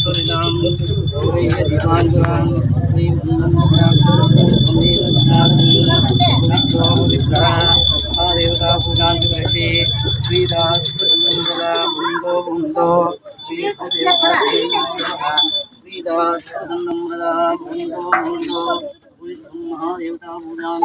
ಶ್ರೀಬೋಧಮಸ್ವರಿತಾಂ ಗೌರೀಯದಿವಾಂಗುರಾಂ ದೇವತಾ ಪೂಜಾಂತ ಕೃಷಿ ಶ್ರೀದಾಸ್ ಮಂಗಲ ಮುಂದೋ ಮುಂದೋ ಶ್ರೀದಾಸ್ ಮಂಗಲ ಮುಂದೋ ಮುಂದೋ ಮಹಾದೇವತಾ ಪೂಜಾಂತ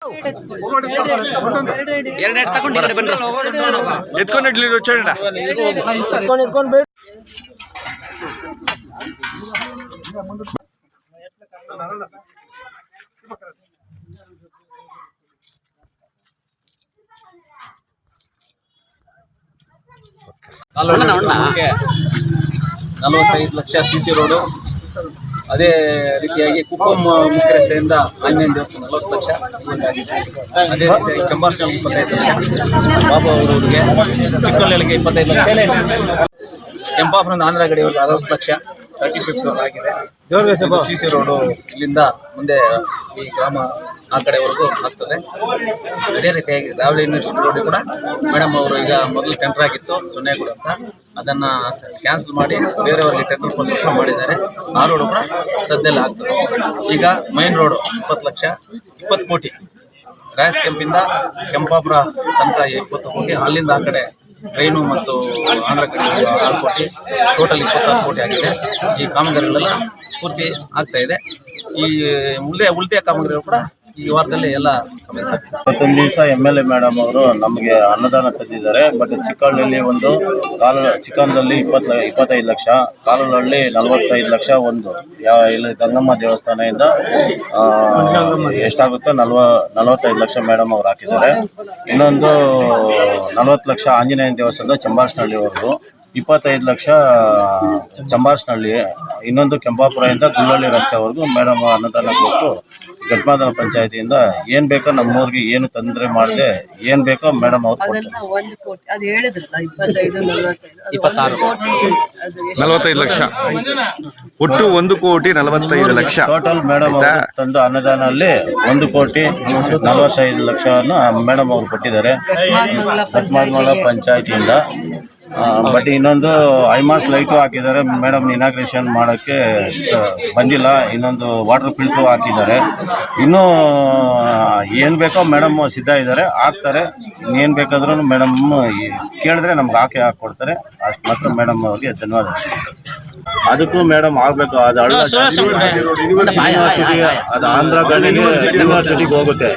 ಎರಡು ನಲವತ್ತೈದು ಲಕ್ಷ ಸಿ ಸಿ ರೋಡು. ಅದೇ ರೀತಿಯಾಗಿ ಕುಪ್ಪಂ ಮುಖ್ಯ ರಸ್ತೆಯಿಂದ ಆಂಜನೇಯ ದೇವಸ್ಥಾನ ನಲವತ್ತು ಲಕ್ಷ. ಅದೇ ರೀತಿಯಾಗಿ ಚಂಬಾರ್ಸ್ನಲ್ಲಿ ಇಪ್ಪತ್ತೈದು ಲಕ್ಷ ಬಾಬು ಅವರವರಿಗೆ ಚಿಕ್ಕಳ್ಳಿಗೆ ಇಪ್ಪತ್ತೈದು ಲಕ್ಷ. ಕೆಂಪಾಪುರದ ಆಂಧ್ರ ಗಡಿಯವರಿಗೆ ಅರವತ್ತು ಲಕ್ಷ ತರ್ಟಿ ಫಿಫ್ತ್ ಆಗಿದೆ. ಸಿ ಸಿ ರೋಡು ಇಲ್ಲಿಂದ ಮುಂದೆ ಈ ಗ್ರಾಮ ಆ ಕಡೆವರೆಗೂ ಆಗ್ತದೆ. ಅದೇ ರೀತಿಯಾಗಿ ರಾವಳಿ ಯೂನಿವರ್ಸಿಟಿ ರೋಡ್ ಕೂಡ ಮೇಡಮ್ ಅವರು ಈಗ ಮೊದಲು ಟೆಂಪರ್ ಆಗಿತ್ತು ಕೂಡ ಅಂತ. ಅದನ್ನ ಕ್ಯಾನ್ಸಲ್ ಮಾಡಿ ಬೇರೆಯವರಿಗೆ ಟೆಂಡರ್ ಪೋಸ್ಟ್ ಮಾಡಿದ್ದಾರೆ. ಆ ರೋಡು ಕೂಡ ಸದ್ಯದಲ್ಲಿ ಆಗ್ತದೆ. ಈಗ ಮೈನ್ ರೋಡು ಇಪ್ಪತ್ತು ಲಕ್ಷ, ಇಪ್ಪತ್ತು ಕೋಟಿ. ರಾಯಸ್ ಕೆಂಪಿಂದ ಕೆಂಪಾಪುರ ತನಕ ಇಪ್ಪತ್ತು ಕೋಟಿ. ಅಲ್ಲಿಂದ ಆ ಕಡೆ ಟ್ರೈನು ಮತ್ತು ಆಂಧ್ರ ಕಡೆ ಆರು ಕೋಟಿ. ಟೋಟಲ್ ಇಪ್ಪತ್ತಾರು ಕೋಟಿ ಆಗಿದೆ. ಈ ಕಾಮಗಾರಿಗಳೆಲ್ಲ ಪೂರ್ತಿ ಆಗ್ತಾ ಇದೆ. ಈ ಉಳಿದ ಉಳಿದ ಕಾಮಗಾರಿಗಳು ಕೂಡ ಈ ವಾರದಲ್ಲಿ ಎಲ್ಲ ಇವತ್ತೊಂದು ದಿವಸ ಎಂ ಎಲ್ ಎ ಮೇಡಮ್ ಅವರು ನಮಗೆ ಅನ್ನದಾನ ತಂದಿದ್ದಾರೆ ಬಟ್ ಚಿಕ್ಕಹಳ್ಳಿಯಲ್ಲಿ ಒಂದು ಕಾಲ ಚಿಕ್ಕಂದಲ್ಲಿ ಇಪ್ಪತ್ತು ಇಪ್ಪತ್ತೈದು ಲಕ್ಷ, ಕಾಲುಹಳ್ಳಿ ನಲವತ್ತೈದು ಲಕ್ಷ ಒಂದು. ಇಲ್ಲಿ ಗಂಗಮ್ಮ ದೇವಸ್ಥಾನದಿಂದ ಎಷ್ಟಾಗುತ್ತೋ ನಲ್ವ, ನಲವತ್ತೈದು ಲಕ್ಷ ಮೇಡಮ್ ಅವ್ರು ಹಾಕಿದ್ದಾರೆ. ಇನ್ನೊಂದು ನಲವತ್ತು ಲಕ್ಷ ಆಂಜನೇಯ ದೇವಸ್ಥಾನದ ಚಂಬಾರ್ಸ್ನಹಳ್ಳಿವರೆಗೂ. ಇಪ್ಪತ್ತೈದು ಲಕ್ಷ ಚಂಬಾರ್ಸ್ನಹಳ್ಳಿ ಇನ್ನೊಂದು ಕೆಂಪಾಪುರದಿಂದ ಗುಳ್ಳಳ್ಳಿ ರಸ್ತೆವರೆಗೂ ಮೇಡಮ್ ಅನ್ನದಾನ ಕೊಟ್ಟು ಘಟ್ಮಾದನ ಪಂಚಾಯತಿಯಿಂದ ಏನು ಬೇಕೋ ನಮ್ಮೂರಿಗೆ ಏನು ತೊಂದರೆ ಮಾಡದೆ ಏನು ಬೇಕೋ ಮೇಡಮ್ ಅವ್ರು ನಲವತ್ತೈದು ಲಕ್ಷ. ಒಟ್ಟು ಒಂದು ಕೋಟಿ ನಲವತ್ತೈದು ಲಕ್ಷ. ಟೋಟಲ್ ಮೇಡಮ್ ಅವರು ತಂದು ಅನ್ನದಾನಲ್ಲಿ ಒಂದು ಕೋಟಿ ನಲವತ್ತೈದು ಲಕ್ಷವನ್ನು ಮೇಡಮ್ ಅವರು ಕೊಟ್ಟಿದ್ದಾರೆ. ಘಟ್ಮಾದ ಪಂಚಾಯತಿಯಿಂದ. ಬಟ್ ಇನ್ನೊಂದು ಐಮಾಸ್ ಲೈಟು ಹಾಕಿದ್ದಾರೆ. ಮೇಡಮ್ ಇನಾಗ್ರೇಷನ್ ಮಾಡೋಕ್ಕೆ ಬಂದಿಲ್ಲ. ಇನ್ನೊಂದು ವಾಟರ್ ಫಿಲ್ಟ್ರು ಹಾಕಿದ್ದಾರೆ. ಇನ್ನೂ, ಏನು ಬೇಕೋ ಮೇಡಮ್ ಸಿದ್ಧ ಇದ್ದಾರೆ. ಹಾಕ್ತಾರೆ. ಏನು ಬೇಕಾದ್ರೂ ಮೇಡಮ್ ಕೇಳಿದ್ರೆ ನಮ್ಗೆ ಹಾಕಿ ಹಾಕ್ಕೊಡ್ತಾರೆ. ಅಷ್ಟು ಮಾತ್ರ ಮೇಡಮ್ ಅವ್ರಿಗೆ ಧನ್ಯವಾದ ಅದಕ್ಕೂ ಮೇಡಮ್ ಆಗಬೇಕು. ಅದು ಯೂನಿವರ್ಸಿಟಿ ಅದು ಆಂಧ್ರ ಯೂನಿವರ್ಸಿಟಿಗೆ ಹೋಗುತ್ತೆ.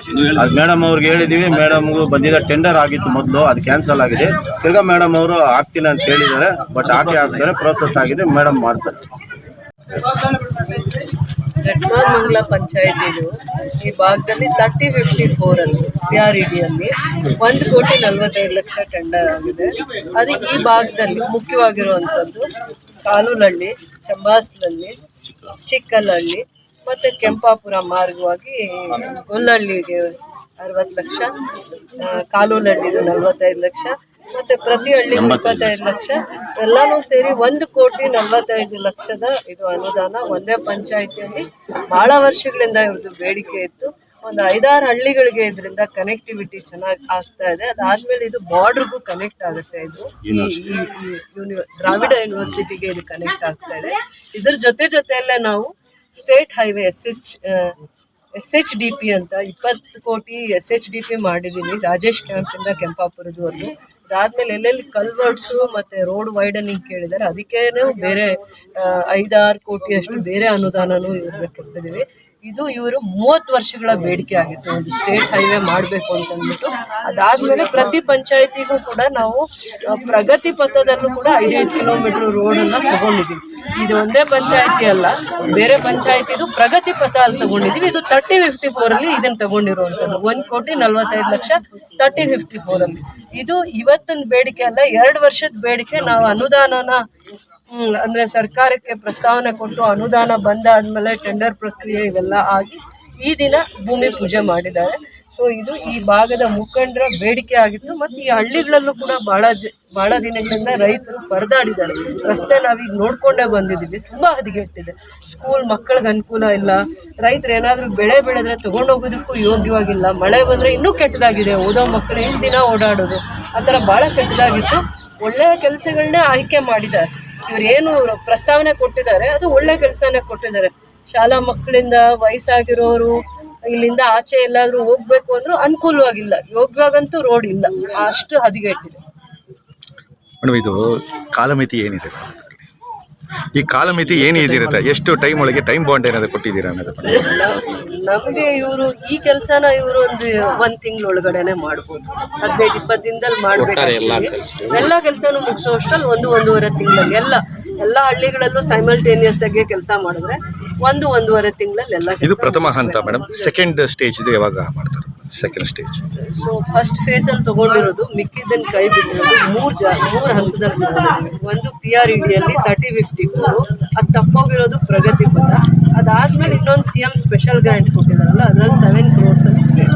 ಅದು ಮೇಡಮ್ ಅವ್ರಿಗೆ ಹೇಳಿದೀವಿ ಮೇಡಮ್ಗೂ ಬಂದಿದ್ದ ಟೆಂಡರ್ ಆಗಿತ್ತು ಮೊದಲು ಅದು ಕ್ಯಾನ್ಸಲ್ ಆಗಿದೆ. ತಿರ್ಗಾ ಮೇಡಮ್ ಅವರು ಆಗ್ತೀನಿ ಅಂತ ಹೇಳಿದ್ದಾರೆ ಬಟ್ ಆಕೆ ಹಾಕ್ತಾರೆ ಪ್ರೋಸೆಸ್ ಆಗಿದೆ ಮೇಡಮ್ ಮಾಡ್ತಾರೆ. ಪಂಚಾಯಿತಿ ಇದು. ಈ ಭಾಗದಲ್ಲಿ ತರ್ಟಿ ಫಿಫ್ಟಿ ಫೋರ್ ಅಲ್ಲಿ ಪಿ ಆರ್ ಇಡಿಯಲ್ಲಿ ಒಂದು ಕೋಟಿ ನಲವತ್ತೈದು ಲಕ್ಷ ಟೆಂಡರ್ ಆಗಿದೆ. ಅದಕ್ಕೆ ಈ ಭಾಗದಲ್ಲಿ ಮುಖ್ಯವಾಗಿರುವಂಥದ್ದು ಕಾಲುಲಹಳ್ಳಿ ಚಂಬಾಸ್ಲಹಳ್ಳಿ ಚಿಕ್ಕನಹಳ್ಳಿ ಮತ್ತು ಕೆಂಪಾಪುರ ಮಾರ್ಗವಾಗಿ ಗೊಲ್ಲಹಳ್ಳಿಗೆ ಅರವತ್ತು ಲಕ್ಷ ಆ, ಕಾಲುಲಹಳ್ಳಿದು ನಲವತ್ತೈದು ಲಕ್ಷ ಮತ್ತೆ ಪ್ರತಿ ಹಳ್ಳಿ ಇಪ್ಪತ್ತೈದು ಲಕ್ಷ. ಎಲ್ಲಾನು ಸೇರಿ ಒಂದು ಕೋಟಿ ನಲವತ್ತೈದು ಲಕ್ಷದ ಇದು ಅನುದಾನ ಒಂದೇ ಪಂಚಾಯಿತಿಯಲ್ಲಿ ಬಹಳ ವರ್ಷಗಳಿಂದ ಇವ್ರದ್ದು ಬೇಡಿಕೆ ಇತ್ತು. ಒಂದು ಐದಾರು ಹಳ್ಳಿಗಳಿಗೆ ಇದರಿಂದ ಕನೆಕ್ಟಿವಿಟಿ ಚೆನ್ನಾಗಿ ಆಗ್ತಾ ಇದೆ. ಅದಾದ್ಮೇಲೆ ಇದು ಬಾರ್ಡರ್ಗೂ ಕನೆಕ್ಟ್ ಆಗುತ್ತೆ ಇದು. ದ್ರಾವಿಡ ಯೂನಿವರ್ಸಿಟಿಗೆ ಇದು ಕನೆಕ್ಟ್ ಆಗ್ತಾ ಇದೆ. ಇದ್ರ ಜೊತೆ ಜೊತೆಯಲ್ಲೇ ನಾವು state highway S H S H D P ಅಂತ ಇಪ್ಪತ್ತು ಕೋಟಿ ಎಸ್ ಎಚ್ ಡಿ ಪಿ ಮಾಡಿದ್ದೀನಿ ರಾಜೇಶ್ ಕ್ಯಾಂಪಿಂದ ಕೆಂಪಾಪುರದವರೆಗೂ. ಅದಾದ್ಮೇಲೆ ಎಲ್ಲೆಲ್ಲಿ ಕಲ್ವರ್ಟ್ಸು ಮತ್ತೆ ರೋಡ್ ವೈಡನಿಂಗ್ ಕೇಳಿದ್ದಾರೆ ಅದಕ್ಕೇನೆ ಬೇರೆ ಐದಾರು ಕೋಟಿ ಅಷ್ಟು ಬೇರೆ ಅನುದಾನನೂ ಕೊಟ್ಟಿದ್ದೀವಿ ಇದು ಇವರು ಮೂವತ್ತು ವರ್ಷಗಳ ಬೇಡಿಕೆ ಆಗಿತ್ತು. ಒಂದು ಸ್ಟೇಟ್ ಹೈವೇ ಮಾಡಬೇಕು ಅಂತ ಅಂದ್ಬಿಟ್ಟು. ಅದಾದ್ಮೇಲೆ ಪ್ರತಿ ಪಂಚಾಯತಿಗೂ ಕೂಡ ನಾವು ಪ್ರಗತಿ ಪಥದಲ್ಲೂ ಕೂಡ ಐದೈದು ಕಿಲೋಮೀಟರ್ ರೋಡನ್ನು ತಗೊಂಡಿದ್ದೀವಿ ಇದು ಒಂದೇ ಪಂಚಾಯತಿ ಅಲ್ಲ, ಬೇರೆ ಪಂಚಾಯತಿದು ಪ್ರಗತಿ ಪಥ ಅಲ್ಲಿ ತಗೊಂಡಿದ್ದೀವಿ ಇದು ತರ್ಟಿ ಫಿಫ್ಟಿ ಫೋರ್ ಅಲ್ಲಿ ಇದನ್ನ ತಗೊಂಡಿರುವಂಥದ್ದು. ಒಂದು ಕೋಟಿ ನಲ್ವತ್ತೈದು ಲಕ್ಷ ತರ್ಟಿ ಫಿಫ್ಟಿ ಫೋರ್ ಅಲ್ಲಿ. ಇದು ಇವತ್ತಿನ ಬೇಡಿಕೆ ಅಲ್ಲ, ಎರಡು ವರ್ಷದ ಬೇಡಿಕೆ. ನಾವು ಅನುದಾನನ ಅಂದ್ರೆ ಸರ್ಕಾರಕ್ಕೆ ಪ್ರಸ್ತಾವನೆ ಕೊಟ್ಟು ಅನುದಾನ ಬಂದಾದ್ಮೇಲೆ ಟೆಂಡರ್ ಪ್ರಕ್ರಿಯೆ ಇವೆಲ್ಲ ಆಗಿ ಈ ದಿನ ಭೂಮಿ ಪೂಜೆ ಮಾಡಿದ್ದಾರೆ. ಸೊ ಇದು ಈ ಭಾಗದ ಮುಖಂಡರ ಬೇಡಿಕೆ ಆಗಿತ್ತು. ಮತ್ತು ಈ ಹಳ್ಳಿಗಳಲ್ಲೂ ಕೂಡ ಜ, ಬಹಳ ದಿನಗಳಿಂದ ರೈತರು ಪರದಾಡಿದ್ದಾರೆ. ರಸ್ತೆ ನಾವೀಗ ನೋಡ್ಕೊಂಡೇ ಬಂದಿದ್ದೀವಿ. ತುಂಬ ಹದಗೆಟ್ಟಿದೆ. ಸ್ಕೂಲ್ ಮಕ್ಕಳಿಗೆ ಅನುಕೂಲ ಇಲ್ಲ. ರೈತರು ಏನಾದರೂ ಬೆಳೆ ಬೆಳೆದ್ರೆ ತಗೊಂಡೋಗೋದಕ್ಕೂ ಯೋಗ್ಯವಾಗಿಲ್ಲ. ಮಳೆ ಬಂದರೆ ಇನ್ನೂ ಕೆಟ್ಟದಾಗಿದೆ. ಓದೋ ಮಕ್ಕಳು ಇನ್ನು ದಿನ ಓಡಾಡೋದು. ಆ ಥರ ಭಾಳ ಕೆಟ್ಟದಾಗಿತ್ತು. ಒಳ್ಳೆಯ ಕೆಲಸಗಳನ್ನೇ ಆಯ್ಕೆ ಮಾಡಿದ್ದಾರೆ. ಇವ್ರು ಏನು ಪ್ರಸ್ತಾವನೆ ಕೊಟ್ಟಿದ್ದಾರೆ, ಅದು ಒಳ್ಳೆ ಕೆಲಸನೆ ಕೊಟ್ಟಿದ್ದಾರೆ. ಶಾಲಾ ಮಕ್ಕಳಿಂದ ವಯಸ್ಸಾಗಿರೋರು, ಇಲ್ಲಿಂದ ಆಚೆ ಎಲ್ಲಾದ್ರೂ ಹೋಗ್ಬೇಕು ಅಂದ್ರೂ ಅನುಕೂಲವಾಗಿಲ್ಲ. ಯೋಗ್ಯವಾಗಂತೂ ರೋಡ್ ಇಲ್ಲ. ಅಷ್ಟು ಹದಿಗೆಟ್ಟಿದೆ. ಮೇಡಮ್, ಇದು ಕಾಲಮಿತಿ ಏನಿದೆ? ಈ ಕಾಲಮಿತಿ ಏನಿದಿರುತ್ತೆ ಎಷ್ಟು ಟೈಮ್ ಒಳಗೆ ಟೈಮ್ ಬಾಂಡ್ ಏನಾದ್ರು ಕೊಟ್ಟಿದ್ದೀರಾ ಅನ್ನೋದು ನಮಗೆ ಇವರು ಈ ಕೆಲಸನ ಇವರು ಒಂದು ಒಂದ್ ತಿಂಗಳ ಒಳಗಡೆನೆ ಮಾಡ್ಬೋದು. ಹದಿನೈದು ಇಪ್ಪತ್ತು ದಿನದಲ್ಲಿ ಮಾಡ್ಬೇಕು ಎಲ್ಲ ಕೆಲಸನೂ ಮುಗಿಸೋಷ್ಟರಲ್ಲಿ ಒಂದು ಒಂದೂವರೆ ತಿಂಗಳಲ್ಲಿ ಎಲ್ಲ ಎಲ್ಲ ಹಳ್ಳಿಗಳಲ್ಲೂ ಸೈಮಲ್ಟೇನಿಯಸ್ ಆಗಿ ಕೆಲಸ ಮಾಡಿದ್ರೆ ಒಂದು ಒಂದೂವರೆ ತಿಂಗಳಲ್ಲಿ ಎಲ್ಲ ಇದು ಪ್ರಥಮ ಹಂತ ಮೇಡಮ್ ಸೆಕೆಂಡ್ ಸ್ಟೇಜ್ ಇದು ಯಾವಾಗ ಮಾಡ್ತಾರೆ? Second stage so first phase ಅಲ್ಲಿ ತಗೊಂಡಿರೋದು ಮಿಕ್ಕಿದ್ದನ್ನು ಕೈ ಬಿಟ್ಟಿರೋದು. ಮೂರು ಜಾ ಮೂರು ಹಂತದಲ್ಲಿ ಒಂದು ಪಿ ಆರ್ ಇಡಿಯಲ್ಲಿ ತರ್ಟಿ ಫಿಫ್ಟಿ ಫೋರು ಅದು ತಪ್ಪೋಗಿರೋದು ಪ್ರಗತಿ ಪದ ಅದಾದ್ಮೇಲೆ ಇನ್ನೊಂದು ಸಿ ಎಂ ಸ್ಪೆಷಲ್ ಗ್ರ್ಯಾಂಟ್ ಕೊಟ್ಟಿದ್ದಾರಲ್ಲ ಅದ್ರಲ್ಲಿ ಸೆವೆನ್ ಕ್ರೋರ್ಸ್ ಅಲ್ಲಿ ಸೇರಿ